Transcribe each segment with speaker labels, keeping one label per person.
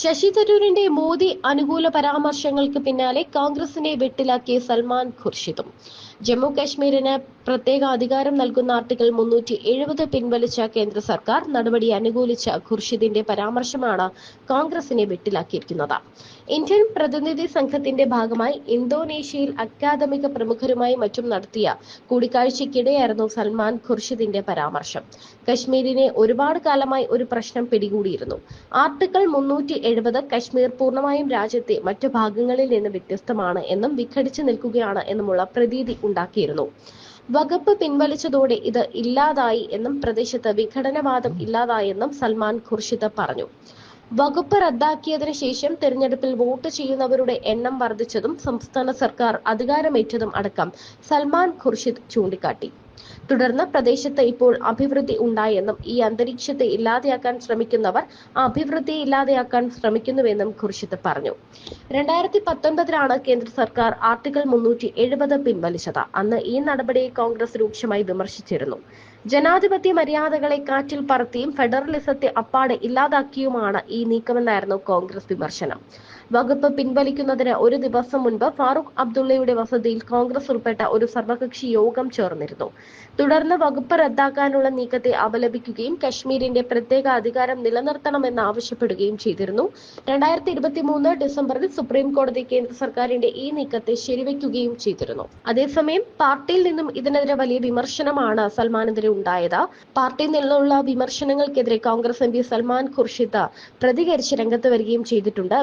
Speaker 1: ശശി തരൂരിന്റെ മോദി അനുകൂല പരാമർശങ്ങൾക്ക് പിന്നാലെ കോൺഗ്രസിനെ വെട്ടിലാക്കിയ സൽമാൻ ഖുർഷിദും. ജമ്മു കാശ്മീരിന് പ്രത്യേക അധികാരം നൽകുന്ന ആർട്ടിക്കിൾ മുന്നൂറ്റി എഴുപത് പിൻവലിച്ച കേന്ദ്ര സർക്കാർ നടപടി അനുകൂലിച്ച ഖുർഷിദിന്റെ പരാമർശമാണ് കോൺഗ്രസിനെ വെട്ടിലാക്കിയിരിക്കുന്നത്. ഇന്ത്യൻ പ്രതിനിധി സംഘത്തിന്റെ ഭാഗമായി ഇന്തോനേഷ്യയിൽ അക്കാദമിക പ്രമുഖരുമായി മറ്റും നടത്തിയ കൂടിക്കാഴ്ചയ്ക്കിടെയായിരുന്നു സൽമാൻ ഖുർഷിദിന്റെ പരാമർശം. കശ്മീരിനെ ഒരുപാട് കാലമായി ഒരു പ്രശ്നം പിടികൂടിയിരുന്നു. ആർട്ടിക്കിൾ മുന്നൂറ്റി എഴുപത് കശ്മീർ പൂർണമായും രാജ്യത്തെ മറ്റു ഭാഗങ്ങളിൽ നിന്ന് വ്യത്യസ്തമാണ് എന്നും വിഘടിച്ചു നിൽക്കുകയാണ് എന്നുമുള്ള പ്രതീതി ഉണ്ടാക്കിയിരുന്നു. വകുപ്പ് പിൻവലിച്ചതോടെ ഇത് ഇല്ലാതായി എന്നും പ്രദേശത്ത് വിഘടനവാദം ഇല്ലാതായെന്നും സൽമാൻ ഖുർഷിദ് പറഞ്ഞു. വകുപ്പ് റദ്ദാക്കിയതിനു ശേഷം തിരഞ്ഞെടുപ്പിൽ വോട്ട് ചെയ്യുന്നവരുടെ എണ്ണം വർദ്ധിച്ചതും സംസ്ഥാന സർക്കാർ അധികാരമേറ്റതും അടക്കം സൽമാൻ ഖുർഷിദ് ചൂണ്ടിക്കാട്ടി. തുടർന്ന് പ്രദേശത്ത് ഇപ്പോൾ അഭിവൃദ്ധി ഉണ്ടായെന്നും ഈ അന്തരീക്ഷത്തെ ഇല്ലാതെയാക്കാൻ ശ്രമിക്കുന്നവർ അഭിവൃദ്ധി ഇല്ലാതെയാക്കാൻ ശ്രമിക്കുന്നുവെന്നും ഖുർഷിദ് പറഞ്ഞു. രണ്ടായിരത്തി പത്തൊൻപതിലാണ് കേന്ദ്ര സർക്കാർ ആർട്ടിക്കിൾ മുന്നൂറ്റി എഴുപത് പിൻവലിച്ചത്. അന്ന് ഈ നടപടിയെ കോൺഗ്രസ് രൂക്ഷമായി വിമർശിച്ചിരുന്നു. ജനാധിപത്യ മര്യാദകളെ കാറ്റിൽ പറത്തിയും ഫെഡറലിസത്തെ അപ്പാടെ ഇല്ലാതാക്കിയുമാണ് ഈ നീക്കമെന്നായിരുന്നു കോൺഗ്രസ് വിമർശനം. വകുപ്പ് പിൻവലിക്കുന്നതിന് ഒരു ദിവസം മുൻപ് ഫാറൂഖ് അബ്ദുള്ളയുടെ വസതിയിൽ കോൺഗ്രസ് ഉൾപ്പെട്ട ഒരു സർവകക്ഷി യോഗം ചേർന്നിരുന്നു. തുടർന്ന് വകുപ്പ് റദ്ദാക്കാനുള്ള നീക്കത്തെ അപലപിക്കുകയും കശ്മീരിന്റെ പ്രത്യേക അധികാരം നിലനിർത്തണമെന്ന് ആവശ്യപ്പെടുകയും ചെയ്തിരുന്നു. രണ്ടായിരത്തി ഇരുപത്തി മൂന്ന് ഡിസംബറിൽ സുപ്രീം കോടതി കേന്ദ്ര സർക്കാരിന്റെ ഈ നീക്കത്തെ ശരിവെക്കുകയും ചെയ്തിരുന്നു. അതേസമയം പാർട്ടിയിൽ നിന്നും ഇതിനെതിരെ വലിയ വിമർശനമാണ് സൽമാനെതിരെ ഉണ്ടായത്. പാർട്ടിയിൽ നിന്നുള്ള വിമർശനങ്ങൾക്കെതിരെ കോൺഗ്രസ് എം പി സൽമാൻ ഖുർഷിദ് പ്രതികരിച്ച് രംഗത്ത് വരികയും ചെയ്തിട്ടുണ്ട്.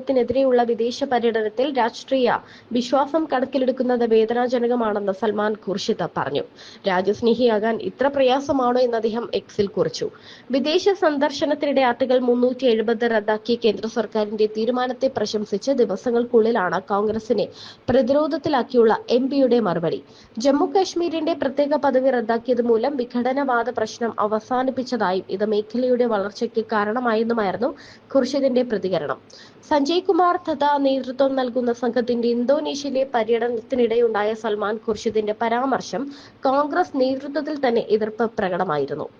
Speaker 1: ഭീകരവാദത്തിനെതിരെയുള്ള വിദേശ പര്യടനത്തിൽ രാഷ്ട്രീയ വിശ്വാസം കണക്കിലെടുക്കുന്നത് വേദനാജനകമാണെന്ന് സൽമാൻ ഖുർഷിദ് പറഞ്ഞു. രാജ്യസ്നേഹിയാകാൻ ഇത്ര പ്രയാസമാണോ എന്ന് അദ്ദേഹം എക്സിൽ കുറിച്ചു. വിദേശ സന്ദർശനത്തിനിടെ ആർട്ടിക്കൽ മുന്നൂറ്റി എഴുപത് റദ്ദാക്കിയ കേന്ദ്ര സർക്കാരിന്റെ തീരുമാനത്തെ പ്രശംസിച്ച് ദിവസങ്ങൾക്കുള്ളിലാണ് കോൺഗ്രസിനെ പ്രതിരോധത്തിലാക്കിയുള്ള എം പിയുടെ മറുപടി. ജമ്മു കാശ്മീരിന്റെ പ്രത്യേക പദവി റദ്ദാക്കിയത് മൂലം വിഘടനവാദ പ്രശ്നം അവസാനിപ്പിച്ചതായും ഇത് മേഖലയുടെ വളർച്ചയ്ക്ക് കാരണമായെന്നുമായിരുന്നു ഖുർഷിദിന്റെ പ്രതികരണം. സഞ്ജയ് കുമാർ തഥ നേതൃത്വം നൽകുന്ന സംഘത്തിന്റെ ഇന്തോനേഷ്യയിലെ പര്യടനത്തിനിടെയുണ്ടായ സൽമാൻ ഖുർഷിദിന്റെ പരാമർശം കോൺഗ്രസ് നേതൃത്വത്തിൽ തന്നെ എതിർപ്പ് പ്രകടമായിരുന്നു.